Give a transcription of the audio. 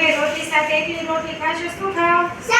તમે રોટલી સાથે એકલી રોટલી ખાશો શું ખાવ